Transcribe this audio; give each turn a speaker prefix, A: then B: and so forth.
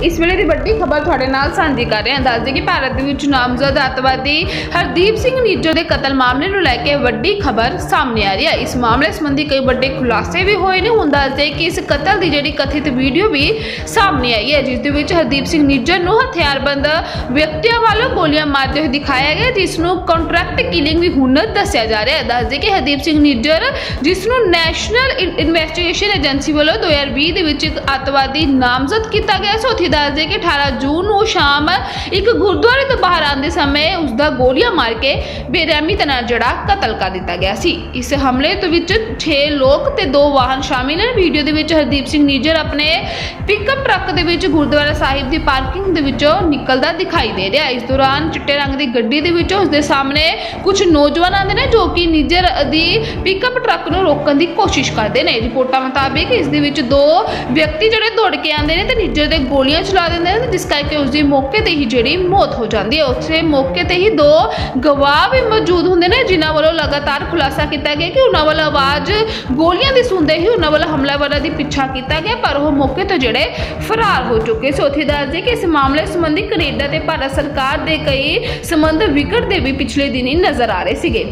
A: ਇਸ ਵੇਲੇ ਦੀ ਵੱਡੀ ਖਬਰ ਤੁਹਾਡੇ ਨਾਲ ਸਾਂਝੀ ਕਰ ਰਹੇ ਹਾਂ। ਦੱਸਦੇ ਕਿ ਭਾਰਤ ਦੇ ਵਿੱਚ ਨਾਮਜ਼ਦ ਅੱਤਵਾਦੀ ਹਰਦੀਪ ਸਿੰਘ ਨੀਜੋ ਦੇ ਕਤਲ ਮਾਮਲੇ ਨੂੰ ਲੈ ਕੇ ਵੱਡੀ ਖਬਰ ਸਾਹਮਣੇ ਆ ਰਹੀ ਹੈ। ਇਸ ਮਾਮਲੇ ਸੰਬੰਧੀ ਕਈ ਵੱਡੇ ਖੁਲਾਸੇ ਵੀ ਹੋਏ ਨੇ। ਹੁਣ ਦੱਸਦੇ ਕਿ ਇਸ ਕਤਲ ਦੀ ਜਿਹੜੀ ਕਥਿਤ ਵੀਡੀਓ ਵੀ ਸਾਹਮਣੇ ਆਈ ਹੈ, ਜਿਸ ਦੇ ਵਿੱਚ ਹਰਦੀਪ ਸਿੰਘ ਨਿੱਜਰ ਨੂੰ ਹਥਿਆਰਬੰਦ ਵਿਅਕਤੀਆਂ ਵੱਲੋਂ ਗੋਲੀਆਂ ਮਾਰਦੇ ਹੋਏ ਦਿਖਾਇਆ ਗਿਆ, ਜਿਸ ਨੂੰ ਕੰਟਰੈਕਟ ਕਿਲਿੰਗ ਵੀ ਹੁਨਰ ਦੱਸਿਆ ਜਾ ਰਿਹਾ ਹੈ। ਦੱਸਦੇ ਕਿ ਹਰਦੀਪ ਸਿੰਘ ਨਿੱਜਰ ਜਿਸ ਨੂੰ ਨੈਸ਼ਨਲ ਇਨਵੈਸਟੀਗੇਸ਼ਨ ਏਜੰਸੀ ਵੱਲੋਂ 2020 ਦੇ ਵਿੱਚ ਇੱਕ ਅੱਤਵਾਦੀ ਨਾਮਜ਼ਦ ਕੀਤਾ ਗਿਆ, ਸੀ ਉੱਥੇ ਦੱਸਦੇ ਕਿ 18 ਜੂਨ ਨੂੰ ਸ਼ਾਮ ਇੱਕ ਗੁਰਦੁਆਰੇ ਤੋਂ ਬਾਹਰ ਆਉਂਦੇ ਸਮੇਂ ਉਸ ਦਾ ਗੋਲੀਆਂ ਮਾਰ ਕੇ ਬੇਰਹਿਮੀ ਦੇ ਨਾਲ ਜਿਹੜਾ ਕਤਲ ਕਰ ਦਿੱਤਾ ਗਿਆ ਸੀ। ਇਸ ਹਮਲੇ ਤੋਂ ਵਿੱਚ 6 ਲੋਕ ਤੇ 2 ਵਾਹਨ ਸ਼ਾਮਿਲ ਹਨ ਵੀਡੀਓ ਦੇ ਵਿੱਚ ਹਰਦੀਪ ਸਿੰਘ ਨੀਜਰ ਆਪਣੇ ਪਿਕਅਪ ਟਰੱਕ ਦੇ ਵਿੱਚ ਗੁਰਦੁਆਰਾ ਸਾਹਿਬ ਦੀ ਪਾਰਕਿੰਗ ਦੇ ਵਿੱਚੋਂ ਨਿਕਲਦਾ ਦਿਖਾਈ ਦੇ ਰਿਹਾ। ਇਸ ਦੌਰਾਨ ਚਿੱਟੇ ਰੰਗ ਦੀ ਗੱਡੀ ਦੇ ਵਿੱਚ ਉਸ ਦੇ ਸਾਹਮਣੇ ਕੁਝ ਨੌਜਵਾਨ ਆਉਂਦੇ ਨੇ, ਜੋ ਕਿ ਨੀਜਰ ਦੀ ਪਿਕਅਪ ਟਰੱਕ ਨੂੰ ਰੋਕਣ ਦੀ ਕੋਸ਼ਿਸ਼ ਕਰਦੇ ਨੇ। ਰਿਪੋਰਟਾਂ ਮੁਤਾਬਿਕ ਇਸ ਦੇ ਵਿੱਚ ਦੋ ਵਿਅਕਤੀ ਜਿਹੜੇ ਦੌੜ ਕੇ ਆਉਂਦੇ ਨੇ ਤੇ ਨੀਜਰ ਦੇ ਗੋਲੀ ਗੋਲੀਆਂ ਚਲਾ ਦਿੰਦੇ ਨੇ ਜਿਸ ਕਰਕੇ ਉਸ ਦੀ ਮੌਕੇ ਤੇ ਹੀ ਜਿਹੜੀ ਮੌਤ ਹੋ ਜਾਂਦੀ ਹੈ। ਉਸੇ ਮੌਕੇ ਤੇ ਹੀ ਦੋ ਗਵਾਹ ਵੀ ਮੌਜੂਦ ਹੁੰਦੇ ਨੇ, ਜਿਨ੍ਹਾਂ ਵੱਲੋਂ ਲਗਾਤਾਰ ਖੁਲਾਸਾ ਕੀਤਾ ਗਿਆ ਕਿ ਉਹਨਾਂ ਵੱਲੋਂ ਆਵਾਜ਼, ਗੋਲੀਆਂ ਦੀ ਸੁਣਦੇ ਹੀ ਉਹਨਾਂ ਵੱਲੋਂ ਹਮਲਾਵਰਾਂ ਦੀ ਪਿੱਛਾ ਕੀਤਾ ਗਿਆ, ਪਰ ਉਹ ਮੌਕੇ ਤੋਂ ਜਿਹੜੇ ਫਰਾਰ ਹੋ ਚੁੱਕੇ ਸੀ। ਉੱਥੇ ਦੱਸਦੇ ਕਿ ਇਸ ਮਾਮਲੇ ਸੰਬੰਧੀ ਕੈਨੇਡਾ ਤੇ ਭਾਰਤ ਸਰਕਾਰ ਦੇ ਕਈ ਸੰਬੰਧ ਵਿਗੜਦੇ ਵੀ ਪਿਛਲੇ ਦਿਨੀ ਨਜ਼ਰ ਆ ਰਹੇ ਸੀਗੇ।